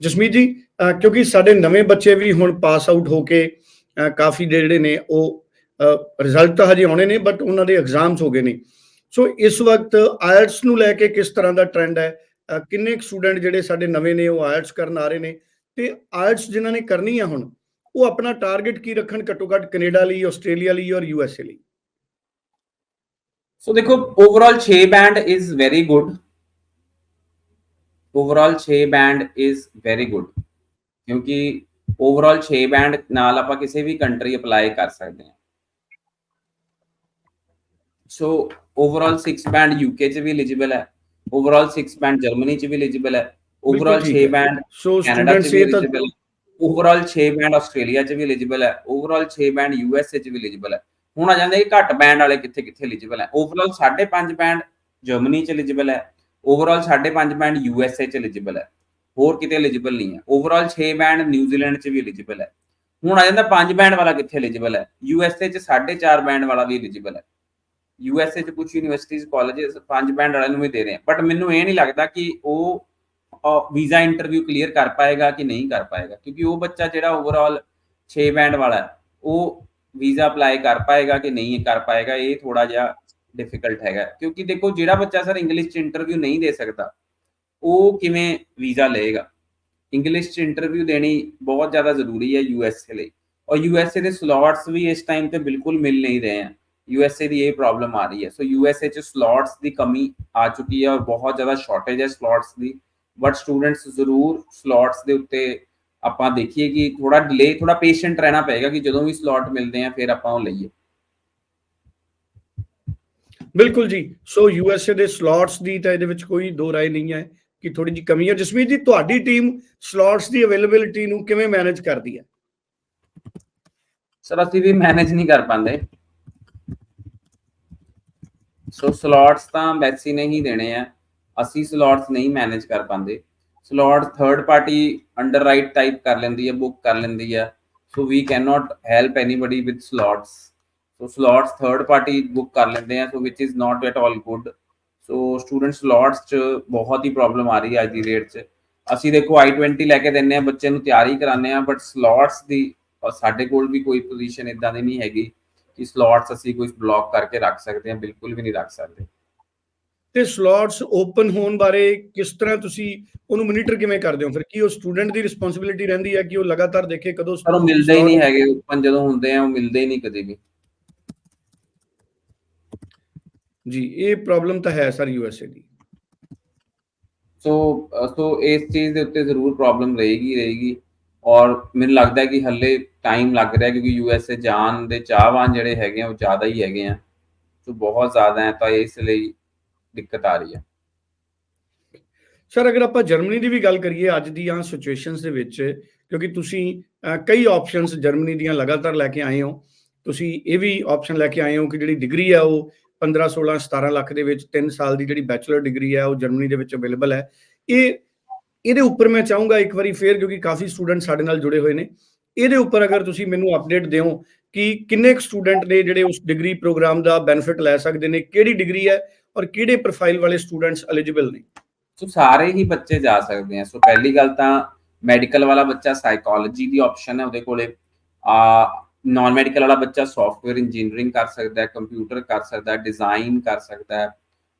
ਜਸਮੀਤ ਜੀ ਕਿਉਂਕਿ ਸਾਡੇ ਨਵੇਂ ਬੱਚੇ ਵੀ ਹੁਣ ਪਾਸ ਆਊਟ ਹੋ ਕੇ ਕਾਫੀ ਜਿਹੜੇ ਨੇ ਉਹ ਰਿਜ਼ਲਟ ਤਾਂ ਹਜੇ ਆਉਣੇ ਨੇ ਬਟ ਉਹਨਾਂ ਦੇ ਐਗਜ਼ਾਮਸ ਹੋ ਗਏ ਨੇ। ਸੋ ਇਸ ਵਕਤ ਆਇਲਟਸ ਨੂੰ ਲੈ ਕੇ ਕਿਸ ਤਰ੍ਹਾਂ ਦਾ ਟ੍ਰੈਂਡ ਹੈ? ਅ, ਕਿੰਨੇ ਸਟੂਡੈਂਟ ਜਿਹੜੇ ਸਾਡੇ ਨਵੇਂ ਨੇ ਉਹ ਆਇਲਟਸ ਕਰਨ ਆ ਰਹੇ ਨੇ? ਤੇ ਆਇਲਟਸ ਜਿਨ੍ਹਾਂ ਨੇ ਕਰਨੀ ਆ ਹੁਣ ਉਹ ਆਪਣਾ ਟਾਰਗੇਟ ਕੀ ਰੱਖਣ ਘੱਟੋ ਘੱਟ ਕੈਨੇਡਾ ਲਈ ਆਸਟ੍ਰੇਲੀਆ ਲਈ ਔਰ ਯੂ ਐਸ ਏ ਲਈ? ਸੋ ਦੇਖੋ overall 6 band is very good overall 6 band is very good ਕਿਉਂਕਿ ਓਵਰਆਲ 6 ਬੈਂਡ ਨਾਲ ਆਪਾਂ ਕਿਸੇ ਵੀ ਕੰਟਰੀ ਅਪਲਾਈ ਕਰ ਸਕਦੇ ਹਾਂ। ਸੋ ਓਵਰਆਲ 6 ਬੈਂਡ ਯੂਕੇ ਚ ਵੀ ਐਲੀਜੀਬਲ ਹੈ ਓਵਰਆਲ 6 ਬੈਂਡ ਜਰਮਨੀ ਚ ਵੀ ਐਲੀਜੀਬਲ ਹੈ ਓਵਰਆਲ ਠੀਕ 6 ਹੈ। ਬੈਂਡ ਸੋ ਸਟੂਡੈਂਟਸ ਇਹ ਤਾਂ ਓਵਰਆਲ 6 ਬੈਂਡ ਆਸਟ੍ਰੇਲੀਆ ਚ ਵੀ ਐਲੀਜੀਬਲ ਹੈ ਓਵਰਆਲ 6 ਬੈਂਡ ਯੂਐਸਏ ਚ ਵੀ ਐਲੀਜੀਬਲ ਹੈ। ਹੁਣ ਆ ਜਾਂਦੇ ਕਿ ਘੱਟ ਬੈਂਡ ਵਾਲੇ ਕਿੱਥੇ ਕਿੱਥੇ ਐਲੀਜੀਬਲ ਹੈ ਓਵਰਆਲ 5.5 ਬੈਂਡ ਜਰਮਨੀ ਚ ਐਲੀਜੀਬਲ ਹੈ ਓਵਰਆਲ 5.5 ਬੈਂਡ ਯੂਐਸਏ ਚ ਐਲੀਜੀਬਲ ਹੈ। ਹੋਰ ਕਿਤੇ ਐਲੀਜੀਬਲ ਨਹੀਂ ਹੈ। ਓਵਰਆਲ 6 ਬੈਂਡ ਨਿਊਜ਼ੀਲੈਂਡ ਚ ਵੀ ਐਲੀਜੀਬਲ ਹੈ। ਹੁਣ ਆ ਜਾਂਦਾ 5 ਬੈਂਡ ਵਾਲਾ ਕਿੱਥੇ ਐਲੀਜੀਬਲ ਹੈ? ਯੂਐਸਏ ਚ 4.5 ਬੈਂਡ ਵਾਲਾ ਵੀ ਐਲੀਜੀਬਲ ਹੈ। ਯੂਐਸਏ ਚ ਕੁਝ ਯੂਨੀਵਰਸਿਟੀਜ਼ ਕਾਲਜਸ 5 ਬੈਂਡ ਵਾਲਿਆਂ ਨੂੰ ਵੀ ਦੇ ਰਹੇ ਆ। ਬਟ ਮੈਨੂੰ ਇਹ ਨਹੀਂ ਲੱਗਦਾ ਕਿ ਉਹ ਵੀਜ਼ਾ ਇੰਟਰਵਿਊ ਕਲੀਅਰ ਕਰ ਪਾਏਗਾ ਕਿ ਨਹੀਂ ਕਰ ਪਾਏਗਾ। ਕਿਉਂਕਿ ਉਹ ਬੱਚਾ ਜਿਹੜਾ ਓਵਰਆਲ 6 ਬੈਂਡ ਵਾਲਾ ਉਹ ਵੀਜ਼ਾ ਅਪਲਾਈ ਕਰ ਪਾਏਗਾ ਕਿ ਨਹੀਂ ਕਰ ਪਾਏਗਾ, ਇਹ ਥੋੜਾ ਜਿਹਾ ਡਿਫਿਕਲਟ ਹੈਗਾ ਕਿਉਂਕਿ ਦੇਖੋ ਜਿਹੜਾ ਬੱਚਾ ਸਰ ਇੰਗਲਿਸ਼ ਚ ਇੰਟਰਵਿਊ ਨਹੀਂ ਦੇ ਸਕਦਾ ਉਹ ਕਿਵੇਂ ਵੀਜ਼ਾ ਲਏਗਾ ਇੰਗਲਿਸ਼ ਚ ਇੰਟਰਵਿਊ ਦੇਣੀ ਬਹੁਤ ਜ਼ਿਆਦਾ ਜ਼ਰੂਰੀ ਹੈ ਯੂਐਸਏ ਲਈ ਔਰ ਯੂਐਸਏ ਦੇ ਸਲੋਟਸ ਵੀ ਇਸ ਟਾਈਮ ਤੇ ਬਿਲਕੁਲ ਮਿਲ ਨਹੀਂ ਰਹੇ ਹਨ ਯੂਐਸਏ ਦੀ ਇਹ ਪ੍ਰੋਬਲਮ ਆ ਰਹੀ ਹੈ ਸੋ ਯੂਐਸਏ ਚ ਸਲੋਟਸ ਦੀ ਕਮੀ ਆ ਚੁੱਕੀ ਹੈ ਔਰ ਬਹੁਤ ਜ਼ਿਆਦਾ ਸ਼ਾਰਟੇਜ ਹੈ ਸਲੋਟਸ ਦੀ ਬਟ ਸਟੂਡੈਂਟਸ ਜ਼ਰੂਰ ਸਲੋਟਸ ਦੇ ਉੱਤੇ ਆਪਾਂ ਦੇਖੀਏ ਕਿ ਥੋੜਾ ਡਿਲੇ ਥੋੜਾ ਪੇਸ਼ੈਂਟ ਰਹਿਣਾ ਪਏਗਾ ਕਿ ਜਦੋਂ ਵੀ ਸਲੋਟ ਮਿਲਦੇ ਆ ਫਿਰ ਆਪਾਂ ਉਹ ਲਈਏ ਬਿਲਕੁਲ ਜੀ। ਸੋ ਯੂ ਐਸ ਏ ਦੇ ਸਲੋਟਸ ਦੀ ਤਾਂ ਇਹਦੇ ਵਿੱਚ ਕੋਈ ਦੋ ਰਾਏ ਨਹੀਂ ਹੈ ਕਿ ਥੋੜੀ ਜੀ ਕਮੀ ਹੈ। ਜਸਮੀਤ ਜੀ, ਤੁਹਾਡੀ ਟੀਮ ਸਲੋਟਸ ਦੀ ਅਵੇਲੇਬਿਲਿਟੀ ਨੂੰ ਕਿਵੇਂ ਮੈਨੇਜ ਕਰਦੀ ਹੈ? ਸਰ ਅਸੀਂ ਵੀ ਮੈਨੇਜ ਨਹੀਂ ਕਰ ਪਾਉਂਦੇ। ਸੋ ਸਲੋਟਸ ਤਾਂ ਵੈਸੀ ਨਹੀਂ ਦੇਣੇ ਆ। ਅਸੀਂ ਸਲੋਟਸ ਨਹੀਂ ਮੈਨੇਜ ਕਰ ਪਾਉਂਦੇ। Slot third party under type ਕਰ ਲੈਂਦੀ ਹੈ ਬੁੱਕ ਕਰ ਲੈਂਦੀ ਹੈ। So we can not help anybody with slots so slots third party book ਕਰ ਲੈਂਦੇ ਆ so which is not at all good so student slots ਚ ਬਹੁਤ ਹੀ ਪ੍ਰੋਬਲਮ ਆ ਰਹੀ ਹੈ ਅੱਜ ਦੀ ਰੇਟ ਚ ਅਸੀਂ ਦੇਖੋ i20 ਲੈ ਕੇ ਦਿੰਨੇ ਆ ਬੱਚੇ ਨੂੰ ਤਿਆਰੀ ਕਰਾਉਂਦੇ ਆ ਬਟ ਸਲੋਟਸ ਦੀ ਸਾਡੇ ਕੋਲ ਵੀ ਕੋਈ ਪੋਜੀਸ਼ਨ ਇਦਾਂ ਦੀ ਨਹੀਂ ਹੈਗੀ ਕਿ ਸਲੋਟਸ ਅਸੀਂ ਕੋਈ ਬਲੌਕ ਕਰਕੇ ਰੱਖ ਸਕਦੇ ਹਾਂ ਬਿਲਕੁਲ ਵੀ ਨਹੀਂ ਰੱਖ ਸਕਦੇ ਤੇ ਸਲੋਟਸ ਓਪਨ ਹੋਣ ਬਾਰੇ ਕਿਸ ਤਰ੍ਹਾਂ ਤੁਸੀਂ ਉਹਨੂੰ ਮੋਨੀਟਰ ਕਿਵੇਂ ਕਰਦੇ ਹੋ ਫਿਰ ਕੀ ਉਹ ਸਟੂਡੈਂਟ ਦੀ ਰਿਸਪੌਂਸਿਬਿਲਿਟੀ ਰਹਿੰਦੀ ਹੈ ਕਿ ਉਹ ਲਗਾਤਾਰ ਦੇਖੇ ਕਦੋਂ ਉਹ ਮਿਲਦੇ ਹੀ ਨਹੀਂ ਹੈਗੇ ਓਪਨ ਜਦੋਂ ਹੁੰਦੇ ਆ ਉਹ ਮਿਲਦੇ ਹੀ ਨਹੀਂ ਕਦੇ ਵੀ ਜੀ ਇਹ ਪ੍ਰੋਬਲਮ ਤਾਂ ਹੈ ਸਰ ਯੂ ਐਸ ਏ ਦੀ। ਸੋ ਸੋ ਇਸ ਚੀਜ਼ ਦੇ ਉੱਤੇ ਜ਼ਰੂਰ ਪ੍ਰੋਬਲਮ ਰਹੇਗੀ ਰਹੇਗੀ। ਔਰ ਮੈਨੂੰ ਲੱਗਦਾ ਹੈ ਕਿ ਹੱਲੇ ਟਾਈਮ ਲੱਗ ਰਿਹਾ ਕਿਉਂਕਿ ਯੂ ਐਸ ਏ ਜਾਣ ਦੇ ਚਾਹਵਾਨ ਜਿਹੜੇ ਹੈਗੇ ਆ ਉਹ ਜ਼ਿਆਦਾ ਹੀ ਹੈਗੇ ਆ। ਸੋ ਬਹੁਤ ਜ਼ਿਆਦਾ ਹੈ ਤਾਂ ਇਸ ਲਈ ਦਿੱਕਤ ਆ ਰਹੀ ਹੈ। ਸਰ ਅਗਰ ਆਪਾਂ ਜਰਮਨੀ ਦੀ ਵੀ ਗੱਲ ਕਰੀਏ ਅੱਜ ਦੀਆਂ ਸਿਚੁਏਸ਼ਨਸ ਦੇ ਵਿੱਚ ਕਿਉਂਕਿ ਤੁਸੀਂ ਕਈ ਆਪਸ਼ਨਸ ਜਰਮਨੀ ਦੀਆਂ ਲਗਾਤਾਰ ਲੈ ਕੇ ਆਏ ਹੋ। ਤੁਸੀਂ ਇਹ ਵੀ ਆਪਸ਼ਨ ਲੈ ਕੇ ਆਏ ਹੋ ਕਿ ਜਿਹੜੀ ਡਿਗਰੀ ਹੈ ਉਹ 15 16 17 ਲੱਖ ਦੇ ਵਿੱਚ 3 ਸਾਲ ਦੀ ਜਿਹੜੀ ਬੈਚਲਰ ਡਿਗਰੀ ਹੈ, ਉਹ ਜਰਮਨੀ ਦੇ ਵਿੱਚ ਅਵੇਲੇਬਲ ਹੈ। ਇਹ, ਇਹਦੇ ਉੱਪਰ ਮੈਂ ਚਾਹੂੰਗਾ ਇੱਕ ਵਾਰੀ ਫੇਰ, ਕਿਉਂਕਿ ਕਾਫੀ ਸਟੂਡੈਂਟ ਸਾਡੇ ਨਾਲ ਜੁੜੇ ਹੋਏ ਨੇ। ਇਹਦੇ ਉੱਪਰ ਅਗਰ ਤੁਸੀਂ ਮੈਨੂੰ ਅਪਡੇਟ ਦਿਓ ਕਿ ਕਿੰਨੇ ਕੁ ਸਟੂਡੈਂਟ ਨੇ ਜਿਹੜੇ ਉਸ ਡਿਗਰੀ ਪ੍ਰੋਗਰਾਮ ਦਾ ਬੈਨੀਫਿਟ ਲੈ ਸਕਦੇ ਨੇ, ਕਿਹੜੀ ਡਿਗਰੀ ਹੈ ਔਰ ਕਿਹੜੇ ਪ੍ਰੋਫਾਈਲ ਵਾਲੇ ਸਟੂਡੈਂਟਸ ਐਲੀਜੀਬਲ ਨੇ? ਸੋ ਸਾਰੇ ਹੀ ਬੱਚੇ ਜਾ ਸਕਦੇ ਆ। ਸੋ ਪਹਿਲੀ ਗੱਲ ਤਾਂ ਮੈਡੀਕਲ ਵਾਲਾ ਬੱਚਾ ਸਾਈਕੋਲੋਜੀ ਦੀ ਆਪਸ਼ਨ ਹੈ, ਉਹਦੇ ਕੋਲੇ, ਆ ਨਾਨ ਮੈਡੀਕਲ ਵਾਲਾ ਬੱਚਾ ਸੌਫਟਵੇਅਰ ਇੰਜੀਨੀਅਰਿੰਗ ਕਰ ਸਕਦਾ ਹੈ ਕੰਪਿਊਟਰ ਕਰ ਸਕਦਾ ਹੈ ਡਿਜ਼ਾਈਨ ਕਰ ਸਕਦਾ ਹੈ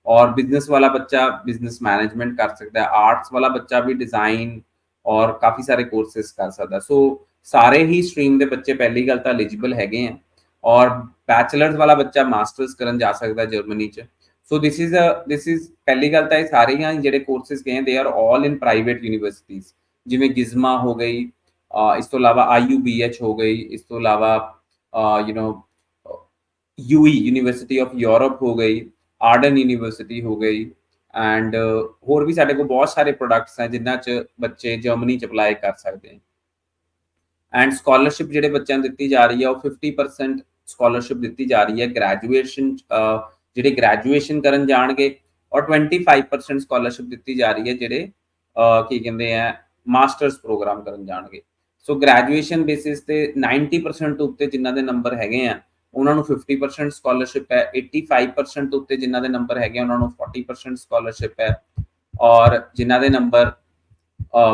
ਔਰ ਬਿਜ਼ਨਸ ਵਾਲਾ ਬੱਚਾ ਬਿਜ਼ਨਸ ਮੈਨੇਜਮੈਂਟ ਕਰ ਸਕਦਾ ਹੈ ਆਰਟਸ ਵਾਲਾ ਬੱਚਾ ਵੀ ਡਿਜ਼ਾਈਨ ਔਰ ਕਾਫੀ ਸਾਰੇ ਕੋਰਸਸ ਕਰ ਸਕਦਾ ਸੋ ਸਾਰੇ ਹੀ ਸਟਰੀਮ ਦੇ ਬੱਚੇ ਪਹਿਲੀ ਗੱਲ ਤਾਂ ਐਲੀਜੀਬਲ ਹੈਗੇ ਆ ਔਰ ਬੈਚਲਰਸ ਵਾਲਾ ਬੱਚਾ ਮਾਸਟਰਸ ਕਰਨ ਜਾ ਸਕਦਾ ਜਰਮਨੀ ਚ। So this is a this is ਪਹਿਲੀ ਗੱਲ ਤਾਂ ਇਹ ਸਾਰੇ ਹੀ ਜਿਹੜੇ ਕੋਰਸਸ ਗਏ ਦੇ are all in private universities ਜਿਵੇਂ ਗਿਜ਼ਮਾ ਹੋ ਗਈ ਇਸ ਤੋਂ ਇਲਾਵਾ ਆਈਯੂਬੀਐਚ ਹੋ ਗਈ ਇਸ ਤੋਂ ਇਲਾਵਾ you know UE university of Europe ਹੋ ਗਈ ਆਰਡਨ ਯੂਨੀਵਰਸਿਟੀ ਹੋ ਗਈ ਐਂਡ ਹੋਰ ਵੀ ਸਾਡੇ ਕੋਲ ਬਹੁਤ ਸਾਰੇ ਪ੍ਰੋਡਕਟਸ ਹੈ ਜਿਨ੍ਹਾਂ ਚ ਬੱਚੇ ਜਰਮਨੀ ਚ ਅਪਲਾਈ ਕਰ ਸਕਦੇ ਹਨ ਐਂਡ ਸਕਾਲਰਸ਼ਿਪ ਜਿਹੜੇ ਬੱਚਿਆਂ ਨੂੰ ਦਿੱਤੀ ਜਾ ਰਹੀ ਹੈ ਉਹ 50% ਸਕਾਲਰਸ਼ਿਪ ਦਿੱਤੀ ਜਾ ਰਹੀ ਹੈ ਗ੍ਰੈਜੂਏਸ਼ਨ ਜਿਹੜੇ ਗ੍ਰੈਜੂਏਸ਼ਨ ਕਰਨ ਜਾਣਗੇ ਔਰ 25% ਸਕਾਲਰਸ਼ਿਪ ਦਿੱਤੀ ਜਾ ਰਹੀ ਹੈ ਜਿਹੜੇ ਕੀ ਕਹਿੰਦੇ ਆ ਮਾਸਟਰਸ ਪ੍ਰੋਗਰਾਮ ਕਰਨ ਜਾਣਗੇ ਸੋ ਗ੍ਰੈਜੂਏਸ਼ਨ ਬੇਸਿਸ ਤੇ 90% ਉੱਤੇ ਜਿਨ੍ਹਾਂ ਦੇ ਨੰਬਰ ਹੈਗੇ ਆ, ਉਹਨਾਂ ਨੂੰ 50% ਸਕਾਲਰਸ਼ਿਪ ਹੈ 85% ਉੱਤੇ ਜਿਨ੍ਹਾਂ ਦੇ ਨੰਬਰ ਹੈਗੇ ਉਹਨਾਂ ਨੂੰ 40% ਸਕਾਲਰਸ਼ਿਪ ਹੈ। ਔਰ ਜਿਨ੍ਹਾਂ ਦੇ ਨੰਬਰ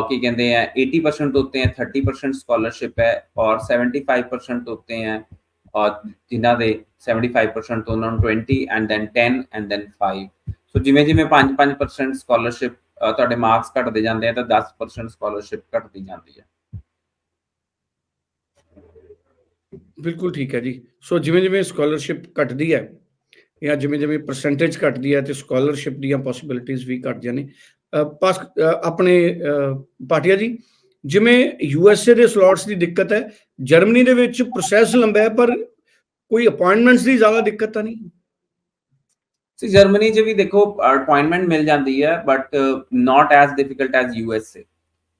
ਕੀ ਕਹਿੰਦੇ ਆ 80% ਤੋਂ ਉੱਤੇ ਹੈ 30% ਸਕਾਲਰਸ਼ਿਪ ਹੈ ਔਰ 75% ਤੋਂ ਉੱਤੇ ਹੈ ਔਰ ਜਿਨ੍ਹਾਂ ਦੇ 75% ਤੋਂ ਉਹਨਾਂ ਨੂੰ 20 and then 10 and then 5 so ਜਿਵੇਂ ਜਿਵੇਂ 5 5% ਸਕਾਲਰਸ਼ਿਪ ਤੁਹਾਡੇ ਮਾਰਕਸ ਘਟਦੇ ਜਾਂਦੇ ਆ, ਤਾਂ 10% ਸਕਾਲਰਸ਼ਿਪ ਘਟਦੀ ਜਾਂਦੀ ਹੈ। ਬਿਲਕੁਲ ਠੀਕ ਹੈ ਜੀ। ਸੋ ਜਿਵੇਂ ਜਿਵੇਂ ਸਕਾਲਰਸ਼ਿਪ ਘਟਦੀ ਹੈ ਜਾਂ ਜਿਵੇਂ ਜਿਵੇਂ ਪਰਸੈਂਟੇਜ ਘਟਦੀ ਹੈ ਤੇ ਸਕਾਲਰਸ਼ਿਪ ਦੀਆਂ ਪੋਸਿਬਿਲਿਟੀਆਂ ਵੀ ਘਟਦੀਆਂ ਨੇ। ਪਾਸ ਆਪਣੇ ਅ, ਜੀ ਜਿਵੇਂ ਯੂ ਐਸ ਏ ਦੇ ਸਲੋਟਸ ਦੀ ਦਿੱਕਤ ਹੈ ਜਰਮਨੀ ਦੇ ਵਿੱਚ ਪ੍ਰੋਸੈਸ ਲੰਬਾ ਹੈ ਪਰ ਕੋਈ ਅਪਾਇੰਟਮੈਂਟਸ ਦੀ ਜ਼ਿਆਦਾ ਦਿੱਕਤ ਤਾਂ ਨਹੀਂ? ਸੀ ਜਰਮਨੀ 'ਚ ਵੀ ਦੇਖੋ ਅਪਾਇੰਟਮੈਂਟ ਮਿਲ ਜਾਂਦੀ ਹੈ but not as difficult as U S A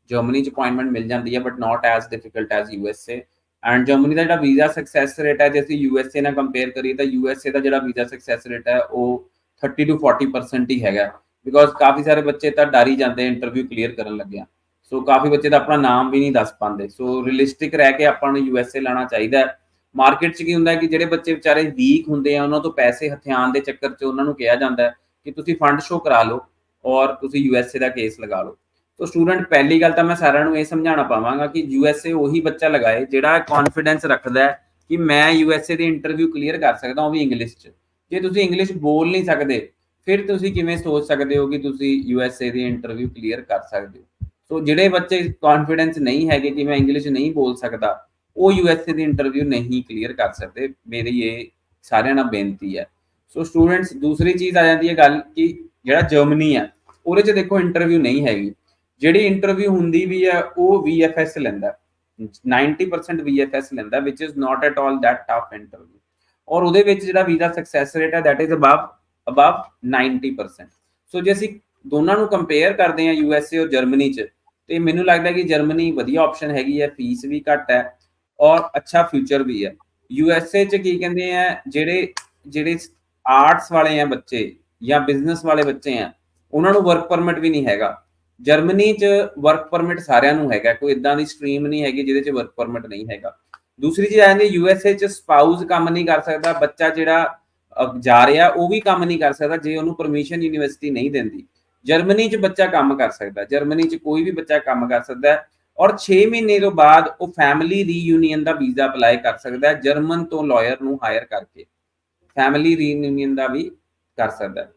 Germany 'ਚ ਅਪਾਇੰਟਮੈਂਟ ਮਿਲ ਜਾਂਦੀ ਹੈ but not as difficult as U S A and Germany ਦਾ ਜਿਹੜਾ ਵੀਜ਼ਾ ਸਕਸੈਸ ਰੇਟ ਹੈ, ਜੇ ਅਸੀਂ ਯੂ ਐਸ ਏ ਨਾਲ ਕੰਪੇਅਰ ਕਰੀਏ ਤਾਂ ਯੂ ਐਸ ਏ ਦਾ ਜਿਹੜਾ ਵੀਜ਼ਾ ਸਕਸੈਸ ਰੇਟ ਹੈ, ਉਹ 30 ਟੂ 40% ਹੀ ਹੈਗਾ। ਬਿਕੋਜ਼ ਕਾਫੀ ਸਾਰੇ ਬੱਚੇ ਤਾਂ ਡਰ ਹੀ ਜਾਂਦੇ ਇੰਟਰਵਿਊ ਕਲੀਅਰ ਕਰਨ ਲੱਗਿਆ। ਸੋ ਕਾਫੀ ਬੱਚੇ ਤਾਂ ਆਪਣਾ ਨਾਮ ਵੀ ਨਹੀਂ ਦੱਸ ਪਾਉਂਦੇ। ਸੋ ਰੀਅਲਿਸਟਿਕ ਰਹਿ ਕੇ ਆਪਾਂ ਨੂੰ ਯੂ ਐਸ ਏ ਲਾਣਾ ਚਾਹੀਦਾ ਹੈ। ਮਾਰਕੀਟ 'ਚ ਕੀ ਹੁੰਦਾ ਕਿ ਜਿਹੜੇ ਬੱਚੇ ਵਿਚਾਰੇ ਵੀਕ ਹੁੰਦੇ ਆ, ਉਹਨਾਂ ਤੋਂ ਪੈਸੇ ਹਥਿਆਣ ਦੇ ਚੱਕਰ 'ਚ ਉਹਨਾਂ ਨੂੰ ਕਿਹਾ ਜਾਂਦਾ ਕਿ ਤੁਸੀਂ ਫੰਡ ਸ਼ੋ ਕਰਾ ਲਓ ਔਰ ਤੁਸੀਂ ਯੂ ਐਸ ਏ ਦਾ ਕੇਸ ਲਗਾ ਲਓ। ਸੋ ਸਟੂਡੈਂਟ ਪਹਿਲੀ ਗੱਲ ਤਾਂ ਮੈਂ ਸਾਰਿਆਂ ਨੂੰ ਇਹ ਸਮਝਾਉਣਾ ਪਾਵਾਂਗਾ ਕਿ ਯੂ ਐਸ ਏ ਉਹੀ ਬੱਚਾ ਲਗਾਏ ਜਿਹੜਾ ਕੌਨਫੀਡੈਂਸ ਰੱਖਦਾ ਹੈ ਕਿ ਮੈਂ ਯੂ ਐਸ ਏ ਦੀ ਇੰਟਰਵਿਊ ਕਲੀਅਰ ਕਰ ਸਕਦਾ ਉਹ ਵੀ ਇੰਗਲਿਸ਼ 'ਚ ਜੇ ਤੁਸੀਂ ਇੰਗਲਿਸ਼ ਬੋਲ ਨਹੀਂ ਸਕਦੇ ਫਿਰ ਤੁਸੀਂ ਕਿਵੇਂ ਸੋਚ ਸਕਦੇ ਹੋ ਕਿ ਤੁਸੀਂ ਯੂ ਐਸ ਏ ਦੀ ਇੰਟਰਵਿਊ ਕਲੀਅਰ ਕਰ ਸਕਦੇ ਹੋ ਸੋ ਜਿਹੜੇ ਬੱਚੇ ਕੌਨਫੀਡੈਂਸ ਨਹੀਂ ਹੈਗੇ ਕਿ ਮੈਂ ਇੰਗਲਿਸ਼ ਨਹੀਂ ਬੋਲ ਸਕਦਾ ਉਹ ਯੂ ਐਸ ਏ ਦੀ ਇੰਟਰਵਿਊ ਨਹੀਂ ਕਲੀਅਰ ਕਰ ਸਕਦੇ ਮੇਰੀ ਇਹ ਸਾਰਿਆਂ ਨਾਲ ਬੇਨਤੀ ਹੈ ਸੋ ਸਟੂਡੈਂਟਸ ਦੂਸਰੀ ਚੀਜ਼ ਆ ਜਾਂਦੀ ਹੈ ਗੱਲ ਕਿ ਜਿਹੜਾ ਜਰਮਨੀ ਹੈ ਉਹਦੇ 'ਚ ਦੇਖੋ ਇੰਟਰਵਿਊ ਨਹੀਂ ਹੈਗੀ ਜਿਹੜੀ ਇੰਟਰਵਿਊ ਹੁੰਦੀ ਵੀ ਹੈ ਉਹ VFS ਲੈਂਦਾ ਹੈ। 90% VFS ਲੈਂਦਾ which is not at all that tough interview ਔਰ ਉਹਦੇ ਵਿੱਚ ਜਿਹੜਾ ਵੀਜ਼ਾ ਸਕਸੈਸ ਰੇਟ ਹੈ that is above above 90% so ਜੇ ਅਸੀਂ ਦੋਨਾਂ ਨੂੰ ਕੰਪੇਅਰ ਕਰਦੇ ਹਾਂ USA ਔਰ ਜਰਮਨੀ 'ਚ ਤੇ ਮੈਨੂੰ ਲੱਗਦਾ ਕਿ ਜਰਮਨੀ ਵਧੀਆ ਆਪਸ਼ਨ ਹੈਗੀ ਹੈ ਫੀਸ ਵੀ ਘੱਟ ਹੈ ਔਰ ਅੱਛਾ ਫਿਊਚਰ ਵੀ ਹੈ। USA 'ਚ ਕੀ ਕਹਿੰਦੇ ਆ ਜਿਹੜੇ ਜਿਹੜੇ ਆਰਟਸ ਵਾਲੇ ਆ ਬੱਚੇ ਜਾਂ ਬਿਜ਼ਨਸ ਵਾਲੇ ਬੱਚੇ ਆ ਉਹਨਾਂ ਨੂੰ ਵਰਕ ਪਰਮਿਟ ਵੀ ਨਹੀਂ ਹੈਗਾ। ਜਰਮਨੀ 'ਚ ਵਰਕ ਪਰਮਿਟ ਸਾਰਿਆਂ ਨੂੰ ਹੈਗਾ, ਕੋਈ ਇਦਾਂ ਦੀ ਸਟਰੀਮ ਨਹੀਂ ਹੈਗੀ ਜਿਹਦੇ 'ਚ ਵਰਕ ਪਰਮਿਟ ਨਹੀਂ ਹੈਗਾ। ਦੂਸਰੀ ਚੀਜ਼ ਆ ਜਾਂਦੀ ਯੂ ਐਸ ਏ 'ਚ ਸਪਾਊਸ ਕੰਮ ਨਹੀਂ ਕਰ ਸਕਦਾ, ਬੱਚਾ ਜਿਹੜਾ ਜਾ ਰਿਹਾ, ਉਹ ਵੀ ਕੰਮ ਨਹੀਂ ਕਰ ਸਕਦਾ ਜੇ ਉਹਨੂੰ ਪਰਮਿਸ਼ਨ ਯੂਨੀਵਰਸਿਟੀ ਨਹੀਂ ਦਿੰਦੀ। ਜਰਮਨੀ 'ਚ ਬੱਚਾ ਕੰਮ ਕਰ ਸਕਦਾ, ਜਰਮਨੀ 'ਚ ਕੋਈ ਵੀ ਬੱਚਾ ਕੰਮ ਕਰ ਸਕਦਾ ਹੈ ਔਰ 6 ਮਹੀਨੇ ਤੋਂ ਬਾਅਦ ਉਹ ਫੈਮਿਲੀ ਰੀਯੂਨੀਅਨ ਦਾ ਵੀਜ਼ਾ ਅਪਲਾਈ ਕਰ ਸਕਦਾ ਹੈ, ਜਰਮਨ ਤੋਂ ਲਾਇਰ ਨੂੰ ਹਾਇਰ ਕਰਕੇ। ਫੈਮਿਲੀ ਰੀਯੂਨੀਅਨ ਦਾ ਵੀ ਕਰ ਸਕਦਾ ਹੈ।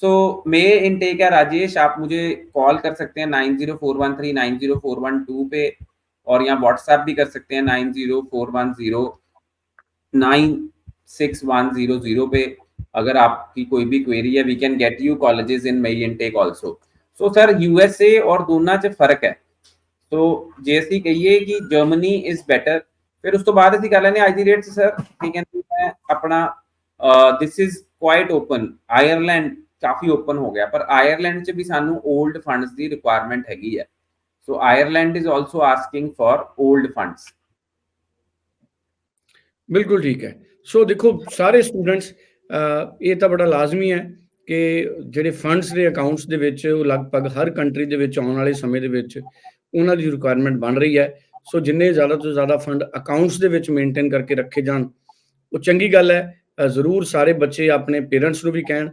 सो मेल इनटेक है राजेश आप मुझे कॉल कर सकते हैं nine zero four one three nine zero four one two पे और यहाँ व्हाट्सएप भी कर सकते हैं nine zero four one zero nine six one zero zero पे अगर आपकी कोई भी क्वेरी है we can get you colleges in mail intake also so sir USA और दोनों च फर्क है तो ਜੇ ਅਸੀਂ ਕਹੀਏ ਕਿ ਜਰਮਨੀ ਇਜ਼ ਬੈਟਰ ਫਿਰ ਉਸ ਤੋਂ ਬਾਅਦ ਅਸੀਂ ਕਰ ਲੈਨੇ ਅੱਜ ਦੀ ਡੇਟ ਸਰ ਕੀ ਕਹਿੰਦੇ ਹੈ ਆਪਣਾ this is quite open Ireland coffee open ਹੋ ਗਿਆ, ਪਰ ਆਇਰਲੈਂਡ 'ਚ ਵੀ ਸਾਨੂੰ 올ਡ ਫੰਡਸ ਦੀ ਰਿਕੁਆਇਰਮੈਂਟ ਹੈਗੀ ਹੈ। So Ireland is also asking for old funds ਬਿਲਕੁਲ ਠੀਕ ਹੈ। ਸੋ ਦੇਖੋ, ਸਾਰੇ ਸਟੂਡੈਂਟਸ ਇਹ ਤਾਂ ਬੜਾ ਲਾਜ਼ਮੀ ਹੈ ਕਿ ਜਿਹੜੇ ਫੰਡਸ ਦੇ ਅਕਾਊਂਟਸ ਦੇ ਵਿੱਚ, ਉਹ ਲਗਭਗ ਹਰ ਕੰਟਰੀ ਦੇ ਵਿੱਚ ਆਉਣ ਵਾਲੇ ਸਮੇਂ ਦੇ ਵਿੱਚ ਉਹਨਾਂ ਦੀ ਰਿਕੁਆਇਰਮੈਂਟ ਬਣ ਰਹੀ ਹੈ। ਸੋ ਜਿੰਨੇ ਜ਼ਿਆਦਾ ਤੋਂ ਜ਼ਿਆਦਾ ਫੰਡ ਅਕਾਊਂਟਸ ਦੇ ਵਿੱਚ ਮੇਨਟੇਨ ਕਰਕੇ ਰੱਖੇ ਜਾਣ, ਉਹ ਚੰਗੀ ਗੱਲ ਹੈ। ਜ਼ਰੂਰ ਸਾਰੇ ਬੱਚੇ ਆਪਣੇ ਪੇਰੈਂਟਸ ਨੂੰ ਵੀ ਕਹਿਣ।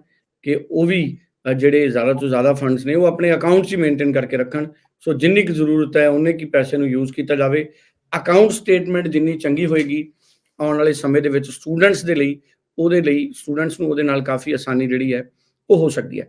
ਕਿ ਉਹ ਵੀ ਜਿਹੜੇ ਜ਼ਿਆਦਾ ਤੋਂ ਜ਼ਿਆਦਾ ਫੰਡਸ ਨੇ, ਉਹ ਆਪਣੇ ਅਕਾਊਂਟਸ ਹੀ ਮੇਨਟੇਨ ਕਰਕੇ ਰੱਖਣ। ਸੋ ਜਿੰਨੀ ਕੁ ਜ਼ਰੂਰਤ ਹੈ, ਉਹਨੇ ਕੀ ਪੈਸੇ ਨੂੰ ਯੂਜ਼ ਕੀਤਾ ਜਾਵੇ। ਅਕਾਊਂਟ ਸਟੇਟਮੈਂਟ ਜਿੰਨੀ ਚੰਗੀ ਹੋਏਗੀ ਆਉਣ ਵਾਲੇ ਸਮੇਂ ਦੇ ਵਿੱਚ ਸਟੂਡੈਂਟਸ ਦੇ ਲਈ, ਉਹਦੇ ਲਈ ਸਟੂਡੈਂਟਸ ਨੂੰ ਉਹਦੇ ਨਾਲ ਕਾਫੀ ਆਸਾਨੀ ਜਿਹੜੀ ਹੈ, ਉਹ ਹੋ ਸਕਦੀ ਹੈ।